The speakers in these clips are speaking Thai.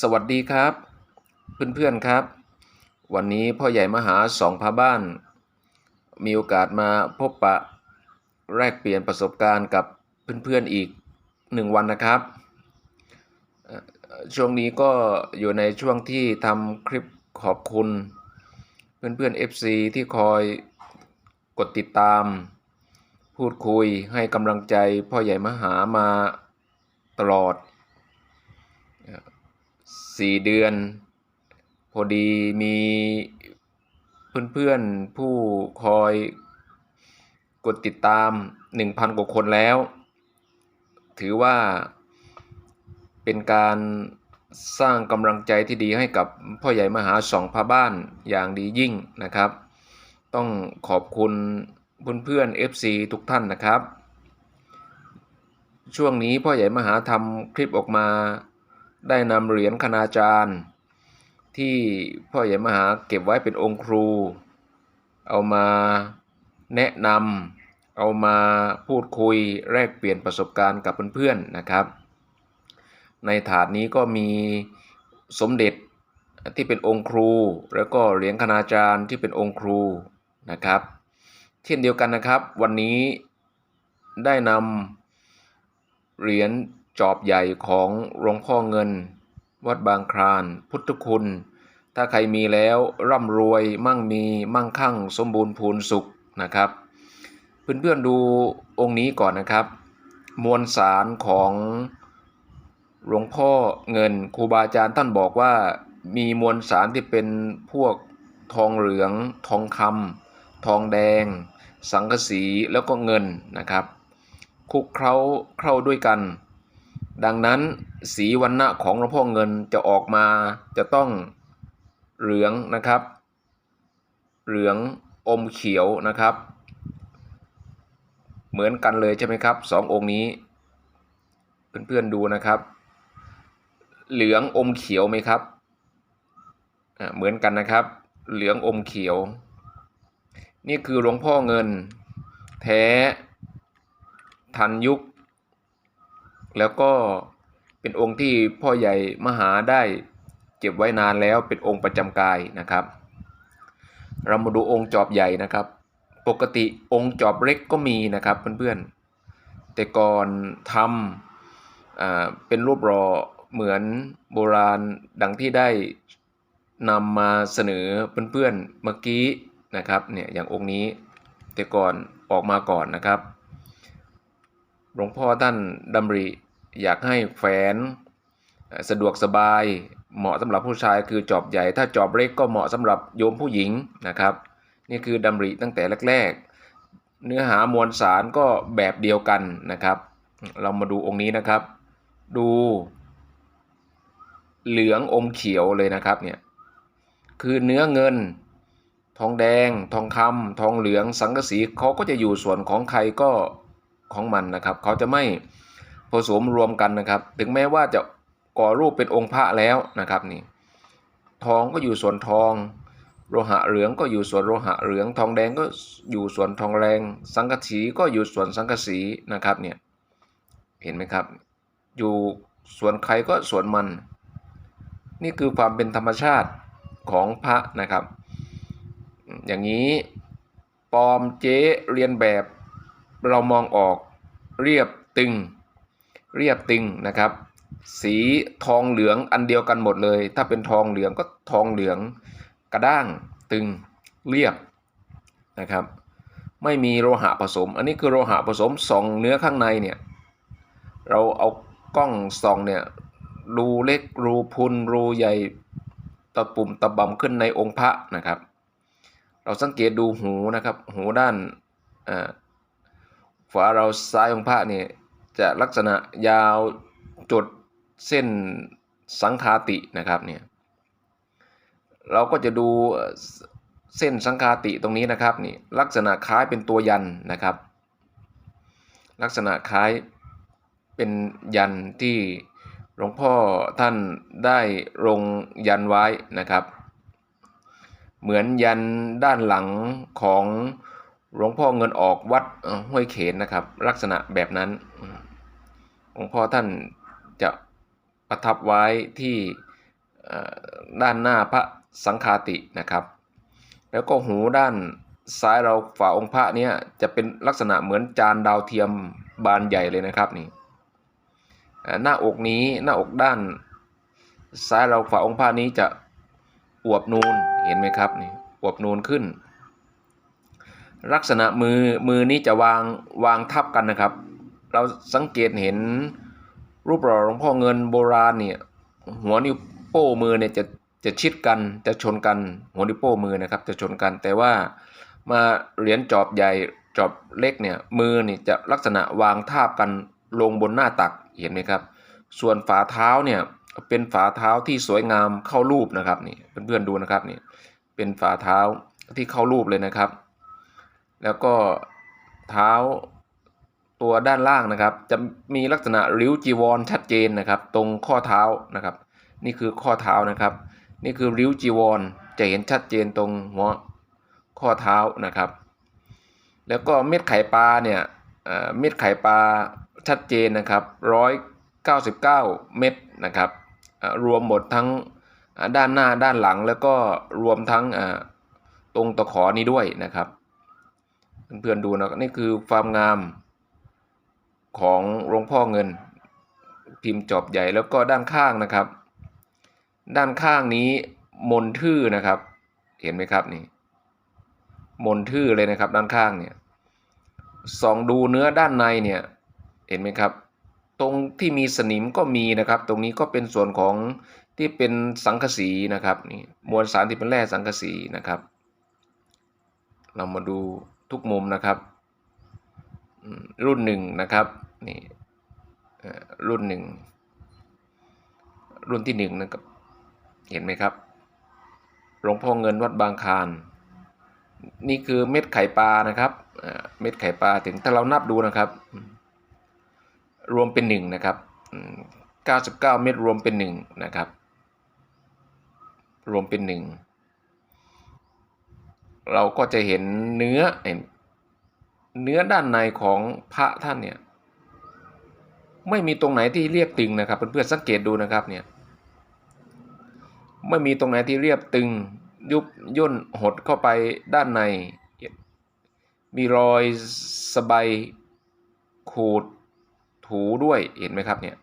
สวัสดีครับ เพื่อนๆครับ วันนี้พ่อใหญ่มหาสองพาบ้าน มีโอกาสมาพบปะแลกเปลี่ยนประสบการณ์กับเพื่อนๆอีกหนึ่งวันนะครับ ช่วงนี้ก็อยู่ในช่วงที่ทำคลิปขอบคุณ เพื่อนๆ FC ที่คอยกดติดตาม พูดคุยให้กำลังใจพ่อใหญ่มหามาตลอด สี่เดือน พอดีมีเพื่อนๆผู้คอยกดติดตาม 1,000 กว่าคนแล้ว ถือว่าเป็นการสร้างกำลังใจที่ดีให้กับพ่อใหญ่มหาสองพระบ้านอย่างดียิ่งนะครับ ต้องขอบคุณเพื่อนๆ FC ทุกท่านนะครับ ช่วงนี้พ่อใหญ่มหาทำคลิปออกมา ได้นำเหรียญคณาจารย์ ที่พ่อใหญ่มหาเก็บไว้เป็นองค์ครู เอามาแนะนำเอามาพูดคุยแลกเปลี่ยนประสบการณ์กับเพื่อนๆนะครับ ในถาดนี้ก็มีสมเด็จที่เป็นองค์ครู แล้วก็เหรียญคณาจารย์ที่เป็นองค์ครูนะครับ เช่นเดียวกันนะครับ วันนี้ได้นำเหรียญ จอบใหญ่ของหลวงพ่อเงิน วัดบางคลาน พุทธคุณ ถ้าใครมีแล้วร่ำรวยมั่งมีมั่งคั่ง สมบูรณ์พูนสุขนะครับ เพื่อนๆดูองค์นี้ก่อนนะครับ มวลสารของหลวงพ่อเงินครูบาอาจารย์ท่านบอกว่ามีมวลสารที่เป็นพวกทองเหลือง ทองคำทองแดง สังกะสีแล้วก็เงินนะครับ คุกเคล้าเข้าด้วยกัน ดังนั้นสีวันณะของหลวงพ่อเงินจะออกมาจะต้องเหลืองนะครับ เหลืองอมเขียวนะครับ เหมือนกันเลยใช่ไหมครับสององค์นี้ เพื่อนๆดูนะครับ เหลืองอมเขียวไหมครับเหมือนกันนะครับ เหลืองอมเขียว นี่คือหลวงพ่อเงิน แท้ทันยุค แล้วก็เป็นองค์ที่พ่อใหญ่มหาได้เก็บไว้นานแล้วเป็นองค์ประจำกายนะครับ เรามาดูองค์จอบใหญ่นะครับ ปกติองค์จอบเล็กก็มีนะครับเพื่อนๆ แต่ก่อนทำเป็นรูปหล่อเหมือนโบราณดังที่ได้นำมาเสนอเพื่อนๆเมื่อกี้นะครับเนี่ยอย่างองค์นี้แต่ก่อนออกมาก่อนนะครับหลวงพ่อท่านดำริ อยากให้แฝนสะดวกสบายเหมาะสำหรับผู้ชายคือจอบใหญ่ ถ้าจอบเล็กก็เหมาะสำหรับโยมผู้หญิงนะครับ นี่คือดำริตั้งแต่แรก ๆ เนื้อหามวลสารก็แบบเดียวกันนะครับ เรามาดูองค์นี้นะครับ ดูเหลืองอมเขียวเลยนะครับเนี่ยคือเนื้อเงิน ทองแดง ทองคำทองเหลืองสังกะสีเขาก็จะอยู่ส่วนของใครก็ของมันนะครับ เขาจะไม่ ผสมรวมกันนะครับ ถึงแม้ว่าจะก่อรูปเป็นองค์พระแล้วนะครับนี่ทองก็อยู่ส่วนทอง โลหะเหลืองก็อยู่ส่วนโลหะเหลือง ทองแดงก็อยู่ส่วนทองแดงสังกะสีก็อยู่ส่วนสังกะสีนะครับเนี่ยเห็นไหมครับ อยู่ส่วนใครก็ส่วนมัน นี่คือความเป็นธรรมชาติของพระนะครับ อย่างนี้ปลอมเจ๊เรียนแบบเรามองออกเรียบตึง เรียบตึงนะครับ สีทองเหลืองอันเดียวกันหมดเลย ถ้าเป็นทองเหลืองก็ทองเหลืองกระด้างตึงเรียบนะครับ ไม่มีโลหะผสม อันนี้คือโลหะผสมส่องเนื้อข้างในเนี่ยเราเอากล้องส่องเนี่ยรูเล็กรูพุนรูใหญ่ตะปุ่มตะบำขึ้นในองค์พระนะครับ เราสังเกตดูหูนะครับ หูด้านฝาเราซ้ายองพระเนี่ย จะลักษณะยาวจดเส้นสังคาตินะครับเนี่ยเราก็จะดูเอ่อเส้นสังคาติตรงนี้นะครับนี่ลักษณะคล้ายเป็นตัวยันนะครับ ลักษณะคล้ายเป็นยันที่หลวงพ่อท่านได้ลงยันไว้นะครับ เหมือนยันด้านหลังของ หลวงพ่อเงินออกวัดห้วยเขนนะครับ ลักษณะแบบนั้นหลวงพ่อท่านจะประทับไว้ที่ด้านหน้าพระสังฆาตินะครับ แล้วก็หูด้านซ้ายเราฝ่าองค์พระเนี่ยจะเป็นลักษณะเหมือนจานดาวเทียมบานใหญ่เลยนะครับนี่หน้าอกนี้หน้าอกด้าน ซ้ายเราฝ่าองค์พระนี้จะอวบนูนเห็นไหมครับนี่อวบนูนขึ้น ลักษณะมือมือนี้จะวางวางทับกันนะครับ เราสังเกตเห็นรูปหล่อหลวงพ่อเงินโบราณเนี่ยหัวนิ้วโป้มือเนี่ยจะจะชิดกันจะชนกันหัวนิ้วโป้มือนะครับ จะชนกันแต่ว่ามาเหรียญจอบใหญ่จอบเล็กเนี่ยมือนี่จะลักษณะวางทาบกันลงบนหน้าตักเห็นไหมครับ ส่วนฝาเท้าเนี่ยเป็นฝาเท้าที่สวยงามเข้ารูปนะครับนี่เพื่อนๆดูนะครับนี่เป็นฝาเท้าที่เข้ารูปเลยนะครับ แล้วก็เท้าตัวด้านล่างนะครับ จะมีลักษณะริ้วจีวรชัดเจนนะครับ ตรงข้อเท้านะครับ นี่คือข้อเท้านะครับ นี่คือริ้วจีวรจะเห็นชัดเจนตรงหัวข้อเท้านะครับ แล้วก็เม็ดไข่ปลาเนี่ยเม็ดไข่ปลาชัดเจนนะครับร้อยเก้าสิบเก้าเม็ดนะครับรวมหมดทั้งด้านหน้าด้านหลังแล้วก็รวมทั้งตรงตะขอนี้ด้วยนะครับ เพื่อนๆดูนะนี่คือความงามของหลวงพ่อเงิน พิมพ์จอบใหญ่แล้วก็ด้านข้างนะครับ ด้านข้างนี้มนทื่อนะครับ เห็นไหมครับนี่ มนทื่อเลยนะครับ ด้านข้างเนี่ยส่องดูเนื้อด้านในเนี่ยเห็นไหมครับ ตรงที่มีสนิมก็มีนะครับ ตรงนี้ก็เป็นส่วนของที่เป็นสังกะสีนะครับนี่มวลสารที่เป็นแร่สังกะสีนะครับ เรามาดู ทุกมุมนะครับ รุ่นหนึ่งนะครับนี่รุ่นหนึ่งรุ่นที่หนึ่งนะครับเห็นไหมครับหลวงพ่อเงินวัดบางคารนี่คือเม็ดไข่ปลานะครับเม็ดไข่ปลาถึงถ้าเรานับดูนะครับ รวมเป็นหนึ่งนะครับ99 เม็ดรวมเป็นหนึ่งนะครับ รวมเป็นหนึ่ง เราก็จะเห็นเนื้อเห็นเนื้อด้านในของพระท่านเนี่ยไม่มีตรงไหนที่เรียบตึงนะครับเพื่อนๆสังเกตดูนะครับเนี่ยไม่มีตรงไหนที่เรียบตึงยุบย่นหดเข้าไปด้านใน มีรอยสบายขูดถูด้วยเห็นไหมครับเนี่ย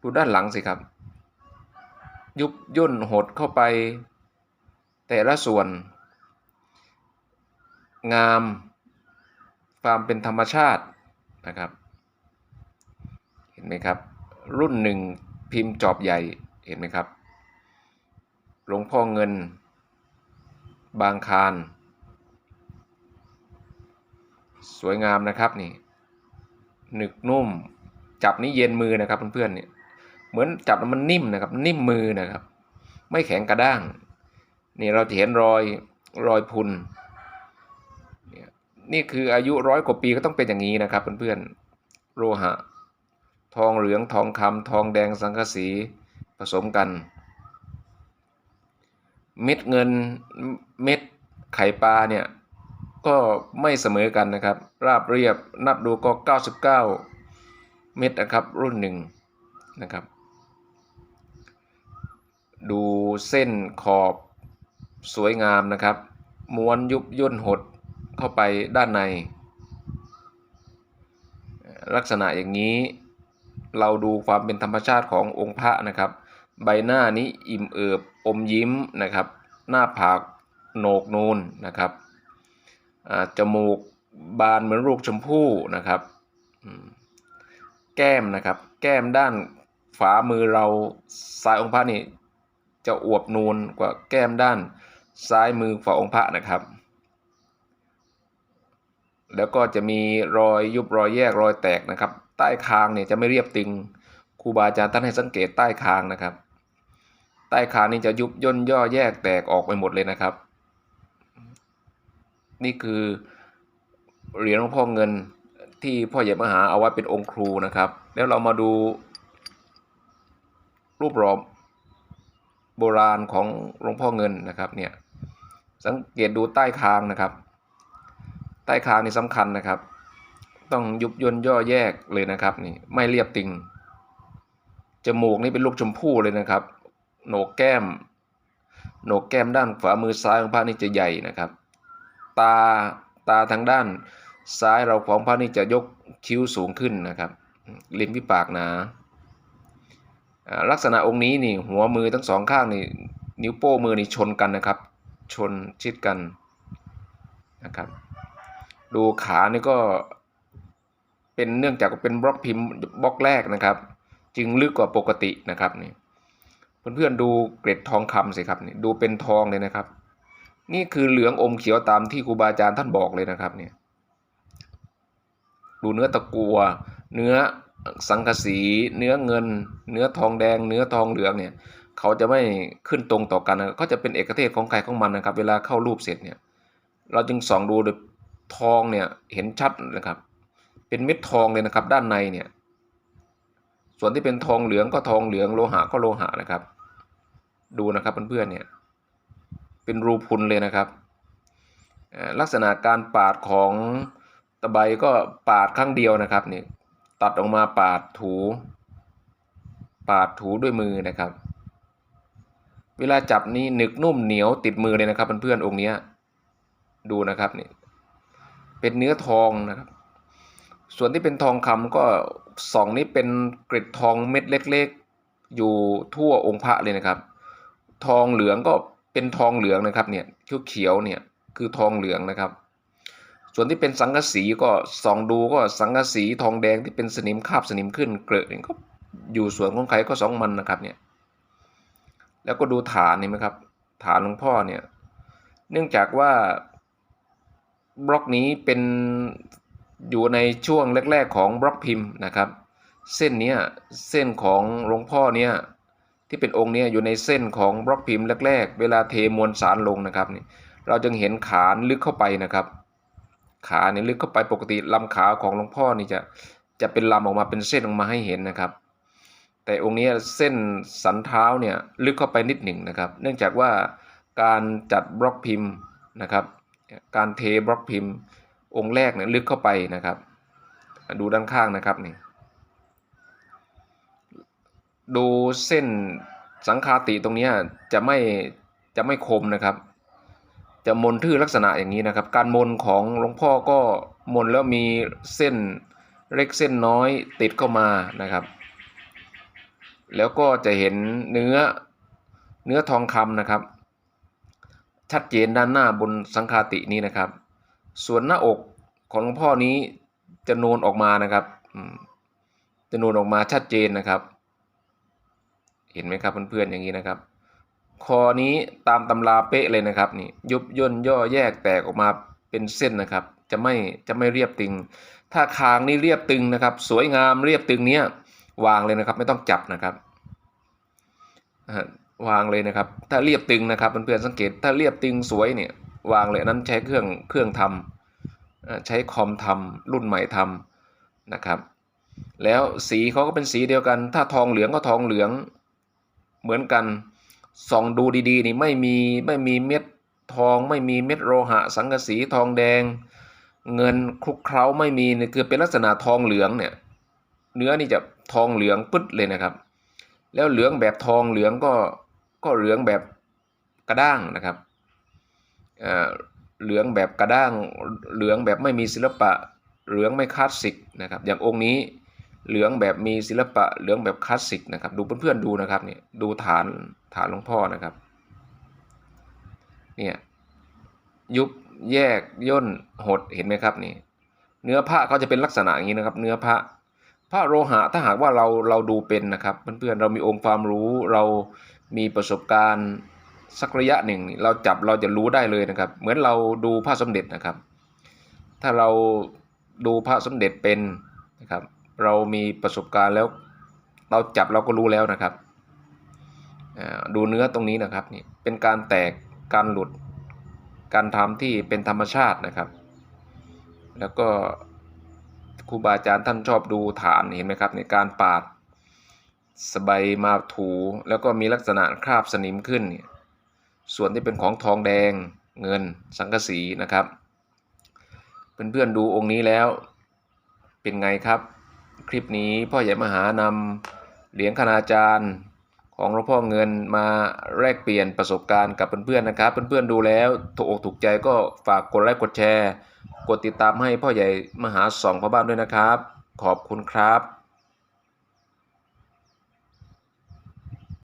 ดูด้านหลังสิครับ ยุบย่นหดเข้าไป แต่ละส่วน งาม ความเป็นธรรมชาตินะครับ เห็นไหมครับ รุ่นหนึ่งพิมพ์จอบใหญ่เห็นไหมครับ หลวงพ่อเงิน บางคาร สวยงามนะครับนี่หนึกนุ่ม จับนี่เย็นมือนะครับเพื่อนๆเนี่ยเหมือนจับแล้วมันนิ่มนะครับ นิ่มมือนะครับ ไม่แข็งกระด้าง นี่เราจะเห็นรอยรอยพุนนี่ยนี่คืออายุร้อยกว่าปีก็ต้องเป็นอย่างนี้นะครับเพื่อนๆโลหะ ทองเหลืองทองคำทองแดงสังกะสีผสมกัน เม็ดเงินเม็ดไข่ปลาเนี่ยก็ไม่เสมอกันนะครับ ราบเรียบนับดูก็ 99 เม็ดนะครับรุ่นหนึ่งนะครับ ดูเส้นขอบ สวยงามนะครับ ม้วนยุบย่นหดเข้าไปด้านใน ลักษณะอย่างนี้ เราดูความเป็นธรรมชาติขององค์พระนะครับ ใบหน้านี้อิ่มเอิบอมยิ้มนะครับ หน้าผากโหนกนูนนะครับจมูกบานเหมือนลูกชมพู่นะครับ แก้มนะครับ แก้มด้านฝ่ามือเราซ้ายองค์พระนี่จะอวบนูนกว่าแก้มด้าน ซ้ายมือฝ่าองค์พระนะครับ แล้วก็จะมีรอยยุบรอยแยกรอยแตกนะครับ ใต้คางเนี่ยจะไม่เรียบตึงครูบาอาจารย์ท่านให้สังเกตใต้คางนะครับ ใต้คางนี่จะยุบย่นย่อแยกแตกออกไปหมดเลยนะครับ นี่คือเหรียญหลวงพ่อเงินที่พ่อใหญ่มหาเอาไว้เป็นองค์ครูนะครับ แล้วเรามาดู รูปหล่อโบราณของหลวงพ่อเงินนะครับเนี่ย สังเกตดูใต้คางนะครับ ใต้คางนี่สำคัญนะครับ ต้องยุบย่นย่อแยกเลยนะครับนี่ไม่เรียบตึงจมูกนี่เป็นลูกชมพู่เลยนะครับ โหนกแก้ม โหนกแก้มด้านขวามือซ้ายของพระนี่จะใหญ่นะครับ ตาตาทางด้านซ้ายเราของพระนี่จะยกคิ้วสูงขึ้นนะครับลิ้นวิปากหนาอ่าลักษณะองค์นี้นี่หัวมือทั้งสองข้างนี่นิ้วโป้มือนี่ชนกันนะครับ ชนชิดกันนะครับ ดูขานี่ก็เป็นเนื่องจากเป็นบล็อกพิมพ์บล็อกแรกนะครับ จึงลึกกว่าปกตินะครับนี่เพื่อนๆดูเกร็ดทองคำสิครับนี่ดูเป็นทองเลยนะครับ นี่คือเหลืองอมเขียวตามที่ครูบาอาจารย์ท่านบอกเลยนะครับเนี่ยดูเนื้อตะกัว เนื้อสังกะสี เนื้อเงิน เนื้อทองแดง เนื้อทองเหลืองเนี่ย เขาจะไม่ขึ้นตรงต่อกันนะก็จะเป็นเอกเทศของใครของมันนะครับ เวลาเข้ารูปเสร็จเนี่ย เราจึงส่องดูโดยทองเนี่ยเห็นชัดนะครับ เป็นเม็ดทองเลยนะครับ ด้านในเนี่ย ส่วนที่เป็นทองเหลืองก็ทองเหลืองโลหะก็โลหะนะครับ ดูนะครับเพื่อนๆเนี่ย เป็นรูพุนเลยนะครับ ลักษณะการปาดของตะไบก็ปาดครั้งเดียวนะครับนี่ตัดออกมาปาดถู ปาดถูด้วยมือนะครับ เวลาจับนี่หนึกนุ่มเหนียวติดมือเลยนะครับเพื่อนๆองค์นี้ดูนะครับนี่เป็นเนื้อทองนะครับ ส่วนที่เป็นทองคำก็สองนี้เป็นเกร็ดทองเม็ดเล็ก ๆ อยู่ทั่วองค์พระเลยนะครับ ทองเหลืองก็เป็นทองเหลืองนะครับเนี่ยเขียวๆเนี่ยคือทองเหลืองนะครับ ส่วนที่เป็นสังกะสีก็ส่องดูก็สังกะสีทองแดงที่เป็นสนิมคาบสนิมขึ้นเกลือะนี่ก็อยู่ส่วนของใครก็สองมันนะครับเนี่ย แล้วก็ดูฐานนี่ไหมครับ ฐานหลวงพ่อเนี่ย เนื่องจากว่าบล็อกนี้เป็นอยู่ในช่วงแรก ๆ ของบล็อกพิมพ์นะครับ เส้นเนี้ยเส้นของหลวงพ่อเนี่ยที่เป็นองค์เนี้ยอยู่ในเส้นของบล็อกพิมพ์แรก ๆ เวลาเทมวลสารลงนะครับนี่เราจึงเห็นขาลึกเข้าไปนะครับ ขาเนี่ยลึกเข้าไปปกติลำขาของหลวงพ่อนี่จะจะเป็นลำออกมาเป็นเส้นออกมาให้เห็นนะครับ แต่องค์นี้เส้นสันเท้าเนี่ยลึกเข้าไปนิดหนึ่งนะครับ เนื่องจากว่าการจัดบล็อกพิมพ์นะครับการเทบล็อกพิมพ์ องค์แรกเนี่ยลึกเข้าไปนะครับ ดูด้านข้างนะครับนี่ดูเส้นสังคาติตรงนี้จะไม่จะไม่คมนะครับ จะมนทื่อลักษณะอย่างนี้นะครับ การมนของหลวงพ่อก็มนแล้วมีเส้นเล็กเส้นน้อยติดเข้ามานะครับ แล้วก็จะเห็นเนื้อเนื้อทองคำนะครับ ชัดเจนด้านหน้าบนสังคาตินี้นะครับ ส่วนหน้าอกของหลวงพ่อนี้จะนูนออกมานะครับจะนูนออกมาชัดเจนนะครับ เห็นไหมครับเพื่อนๆอย่างนี้นะครับ คอนี้ตามตำราเป๊ะเลยนะครับนี่ยุบย่นย่อแยกแตกออกมาเป็นเส้นนะครับ จะไม่จะไม่เรียบตึง ถ้าคางนี่เรียบตึงนะครับ สวยงามเรียบตึงเนี้ย วางเลยนะครับ ไม่ต้องจับนะครับวางเลยนะครับ ถ้าเรียบตึงนะครับเพื่อนๆสังเกตถ้าเรียบตึงสวยเนี่ยวางเลยนั้นใช้เครื่องเครื่องทำใช้คอมทำรุ่นใหม่ทำนะครับ แล้วสีเขาก็เป็นสีเดียวกัน ถ้าทองเหลืองก็ทองเหลืองเหมือนกันส่องดูดีๆนี่ไม่มีไม่มีเม็ดทองไม่มีเม็ดโลหะ สังกะสีทองแดง เงินคลุกเคล้าไม่มีเนี่ยคือเป็นลักษณะทองเหลืองเนี่ยเนื้อนี่จะ ทองเหลืองปึ๊ดเลยนะครับ แล้วเหลืองแบบทองเหลืองก็ก็เหลืองแบบกระด้างนะครับเหลืองแบบกระด้าง เหลืองแบบไม่มีศิลปะ เหลืองไม่คลาสสิกนะครับ อย่างองค์นี้เหลืองแบบมีศิลปะ เหลืองแบบคลาสสิกนะครับ ดูเพื่อนๆดูนะครับเนี่ยดูฐานฐานหลวงพ่อนะครับ เนี่ยยุบแยกย่นหดเห็นไหมครับนี่เนื้อพระเขาจะเป็นลักษณะอย่างนี้นะครับ เนื้อพระ พระโลหะถ้าหากว่าเราเราดูเป็นนะครับเพื่อนๆเรามีองค์ความรู้เรามีประสบการณ์สักระยะหนึ่งนี่เราจับเราจะรู้ได้เลยนะครับ เหมือนเราดูพระสมเด็จนะครับ ถ้าเราดูพระสมเด็จเป็นนะครับ เรามีประสบการณ์แล้ว เราจับเราก็รู้แล้วนะครับดูเนื้อตรงนี้นะครับนี่เป็นการแตกการหลุดการทำที่เป็นธรรมชาตินะครับ แล้วก็ ครูบาอาจารย์ท่านชอบดูฐานเห็นไหมครับในการปาดสบายมาถูแล้วก็มีลักษณะคราบสนิมขึ้น ส่วนที่เป็นของทองแดงเงินสังกะสีนะครับเพื่อนๆดูองค์นี้แล้วเป็นไงครับ คลิปนี้พ่อใหญ่มหานำเหรียญคณาจารย์ ของหลวงพ่อเงินมาแลกเปลี่ยนประสบการณ์กับเพื่อนๆนะครับ เพื่อนๆดูแล้วถูกอกถูกใจก็ฝากกดไลค์กดแชร์ กดติดตามให้พ่อใหญ่มหาสองพ่อบ้านด้วยนะครับ ขอบคุณครับ